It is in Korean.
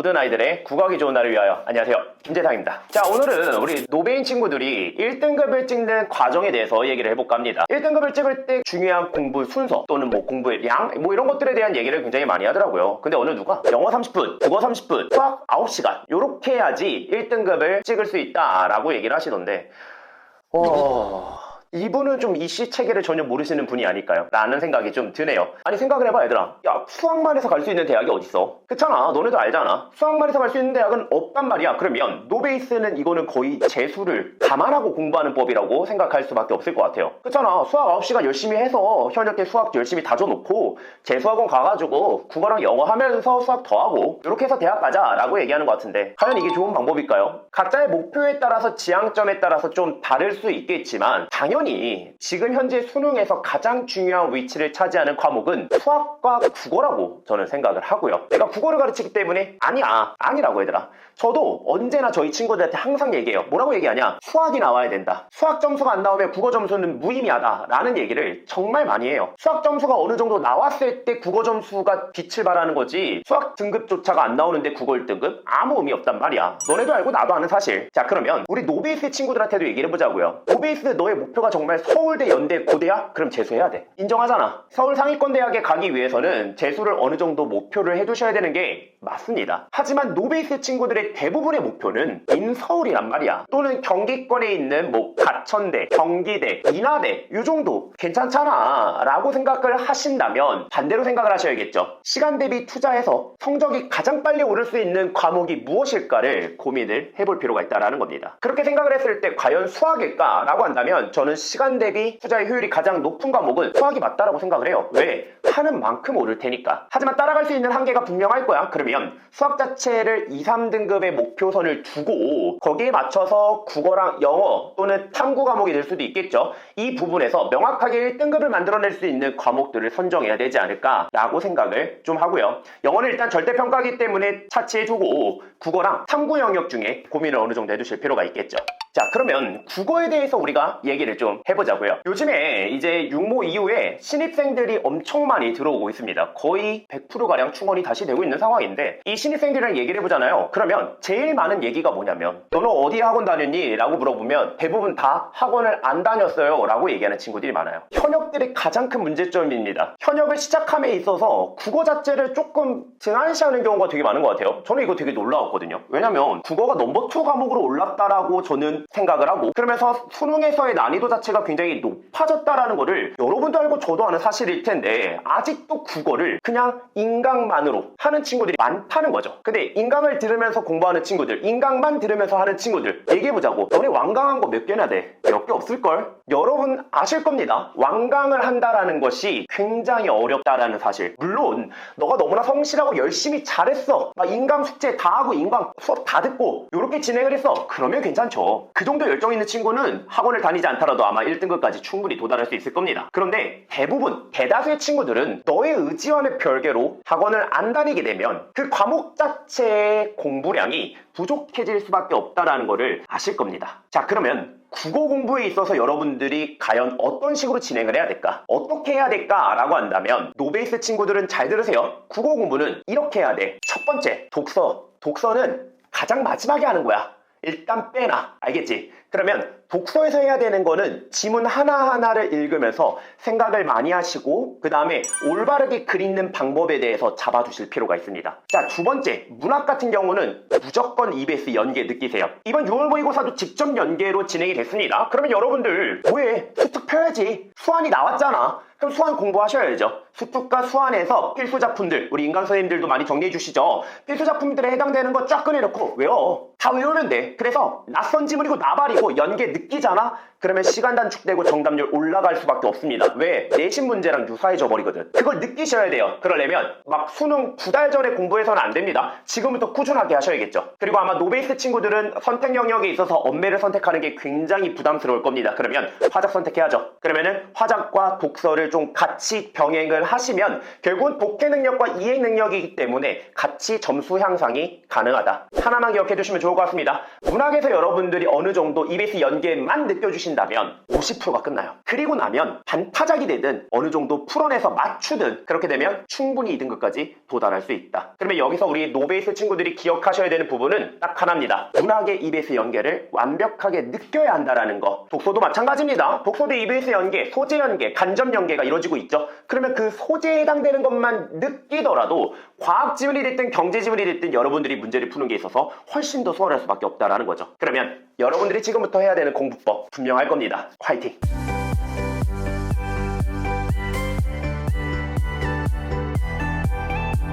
모든 아이들의 국어하기 좋은 날을 위하여. 안녕하세요. 김재상입니다. 자 오늘은 우리 노베인 친구들이 1등급을 찍는 과정에 대해서 얘기를 해볼까 합니다. 1등급을 찍을 때 중요한 공부 순서 또는 뭐 공부의 양 뭐 이런 것들에 대한 얘기를 굉장히 많이 하더라고요. 근데 오늘 누가? 영어 30분 국어 30분 수학 9시간. 요렇게 해야지 1등급을 찍을 수 있다라고 얘기를 하시던데. 어... 이분은 좀 이씨 체계를 전혀 모르시는 분이 아닐까요? 라는 생각이 좀 드네요. 아니 생각을 해봐 얘들아. 야 수학만 해서 갈 수 있는 대학이 어딨어? 그렇잖아. 너네도 알잖아. 수학만 해서 갈 수 있는 대학은 없단 말이야. 그러면 노베이스는 이거는 거의 재수를 감안하고 공부하는 법이라고 생각할 수밖에 없을 것 같아요. 그렇잖아. 수학 9시간 열심히 해서 현역때 수학 열심히 다져놓고 재수학원 가가지고 국어랑 영어 하면서 수학 더 하고 이렇게 해서 대학 가자 라고 얘기하는 것 같은데 과연 이게 좋은 방법일까요? 각자의 목표에 따라서 지향점에 따라서 좀 다를 수 있겠지만 당연히 지금 현재 수능에서 가장 중요한 위치를 차지하는 과목은 수학과 국어라고 저는 생각을 하고요. 내가 국어를 가르치기 때문에 아니야 아니라고 얘들아. 저도 언제나 저희 친구들한테 항상 얘기해요. 뭐라고 얘기하냐? 수학이 나와야 된다. 수학 점수가 안 나오면 국어 점수는 무의미하다. 라는 얘기를 정말 많이 해요. 수학 점수가 어느 정도 나왔을 때 국어 점수가 빛을 발하는 거지. 수학 등급조차가 안 나오는데 국어 1등급? 아무 의미 없단 말이야. 너네도 알고 나도 아는 사실. 자, 그러면 우리 노베이스 친구들한테도 얘기를 해보자고요. 노베이스 너의 목표가 정말 서울대, 연대, 고대야? 그럼 재수해야 돼. 인정하잖아. 서울 상위권 대학에 가기 위해서는 재수를 어느 정도 목표를 해두셔야 되는 게 맞습니다. 하지만 노베이스 친구들의 대부분의 목표는 인서울이란 말이야. 또는 경기권에 있는 뭐 가천대, 경기대, 인하대 이 정도 괜찮잖아 라고 생각을 하신다면 반대로 생각을 하셔야겠죠. 시간 대비 투자해서 성적이 가장 빨리 오를 수 있는 과목이 무엇일까를 고민을 해볼 필요가 있다라는 겁니다. 그렇게 생각을 했을 때 과연 수학일까? 라고 한다면 저는 시간 대비 투자의 효율이 가장 높은 과목은 수학이 맞다라고 생각을 해요. 왜? 하는 만큼 오를 테니까. 하지만 따라갈 수 있는 한계가 분명할 거야. 그러면 수학 자체를 2, 3등급의 목표선을 두고 거기에 맞춰서 국어랑 영어 또는 탐구 과목이 될 수도 있겠죠. 이 부분에서 명확하게 1등급을 만들어낼 수 있는 과목들을 선정해야 되지 않을까라고 생각을 좀 하고요. 영어는 일단 절대평가기 때문에 차치해두고 국어랑 탐구 영역 중에 고민을 어느 정도 해두실 필요가 있겠죠. 자 그러면 국어에 대해서 우리가 얘기를 좀 해보자고요. 요즘에 이제 육모 이후에 신입생들이 엄청 많이 들어오고 있습니다. 거의 100%가량 충원이 다시 되고 있는 상황인데 이 신입생들이랑 얘기를 해보잖아요. 그러면 제일 많은 얘기가 뭐냐면 너는 어디 학원 다녔니? 라고 물어보면 대부분 다 학원을 안 다녔어요 라고 얘기하는 친구들이 많아요. 현역들의 가장 큰 문제점입니다. 현역을 시작함에 있어서 국어 자체를 조금 등한시하는 경우가 되게 많은 것 같아요. 저는 이거 되게 놀라웠거든요. 왜냐면 국어가 넘버 2 과목으로 올랐다라고 저는 생각을 하고 그러면서 수능에서의 난이도 자체가 굉장히 높아졌다라는 거를 여러분도 알고 저도 아는 사실일 텐데 아직도 국어를 그냥 인강만으로 하는 친구들이 많다는 거죠. 근데 인강을 들으면서 공부하는 친구들, 인강만 들으면서 하는 친구들 얘기해보자고. 너네 완강한 거 몇 개나 돼? 몇 개 없을걸? 여러분 아실 겁니다. 완강을 한다라는 것이 굉장히 어렵다라는 사실. 물론 너가 너무나 성실하고 열심히 잘했어. 막 인강 숙제 다 하고 인강 수업 다 듣고 이렇게 진행을 했어. 그러면 괜찮죠. 그 정도 열정 있는 친구는 학원을 다니지 않더라도 아마 1등급까지 충분히 도달할 수 있을 겁니다. 그런데 대부분 대다수의 친구들은 너의 의지와는 별개로 학원을 안 다니게 되면 그 과목 자체의 공부량이 부족해질 수밖에 없다라는 것을 아실 겁니다. 자 그러면 국어 공부에 있어서 여러분들이 과연 어떤 식으로 진행을 해야 될까? 어떻게 해야 될까? 라고 한다면 노베이스 친구들은 잘 들으세요. 국어 공부는 이렇게 해야 돼. 첫 번째, 독서. 독서는 가장 마지막에 하는 거야. 일단 빼놔. 알겠지? 그러면 독서에서 해야 되는 거는 지문 하나하나를 읽으면서 생각을 많이 하시고 그 다음에 올바르게 글 읽는 방법에 대해서 잡아두실 필요가 있습니다. 자, 두 번째, 문학 같은 경우는 무조건 EBS 연계 느끼세요. 이번 6월 모의고사도 직접 연계로 진행이 됐습니다. 그러면 여러분들 뭐해? 수특 펴야지. 수완이 나왔잖아. 그럼 수완 공부하셔야죠. 수특과 수완에서 필수 작품들, 우리 인강 선생님들도 많이 정리해 주시죠. 필수 작품들에 해당되는 거 쫙 꺼내놓고 외워. 다 외우면 돼. 그래서 낯선 지문이고 나발이고 연계 느끼 잖아? 그러면 시간 단축되고 정답률 올라갈 수밖에 없습니다. 왜? 내신 문제랑 유사해져 버리거든. 그걸 느끼셔야 돼요. 그러려면 막 수능 두달 전에 공부해서는 안 됩니다. 지금부터 꾸준하게 하셔야겠죠. 그리고 아마 노베이스 친구들은 선택 영역에 있어서 엄매를 선택하는 게 굉장히 부담스러울 겁니다. 그러면 화작 선택해야죠. 그러면은 화작과 독서를 좀 같이 병행을 하시면 결국은 독해 능력과 이해 능력이기 때문에 같이 점수 향상이 가능하다. 하나만 기억해 두시면 좋을 것 같습니다. 문학에서 여러분들이 어느 정도 EBS 연계 연계만 느껴주신다면 50%가 끝나요. 그리고 나면 반타작이 되든 어느 정도 풀어내서 맞추든 그렇게 되면 충분히 2등급까지 도달할 수 있다. 그러면 여기서 우리 노베이스 친구들이 기억하셔야 되는 부분은 딱 하나입니다. 문학의 EBS 연계를 완벽하게 느껴야 한다라는 거. 독서도 마찬가지입니다. 독서도 EBS 연계, 소재 연계, 간접 연계가 이루어지고 있죠. 그러면 그 소재에 해당되는 것만 느끼더라도 과학 지문이 됐든 경제 지문이 됐든 여러분들이 문제를 푸는 게 있어서 훨씬 더 수월할 수밖에 없다라는 거죠. 그러면 여러분들이 지금부터 해야 되는 공부법 분명할 겁니다. 화이팅!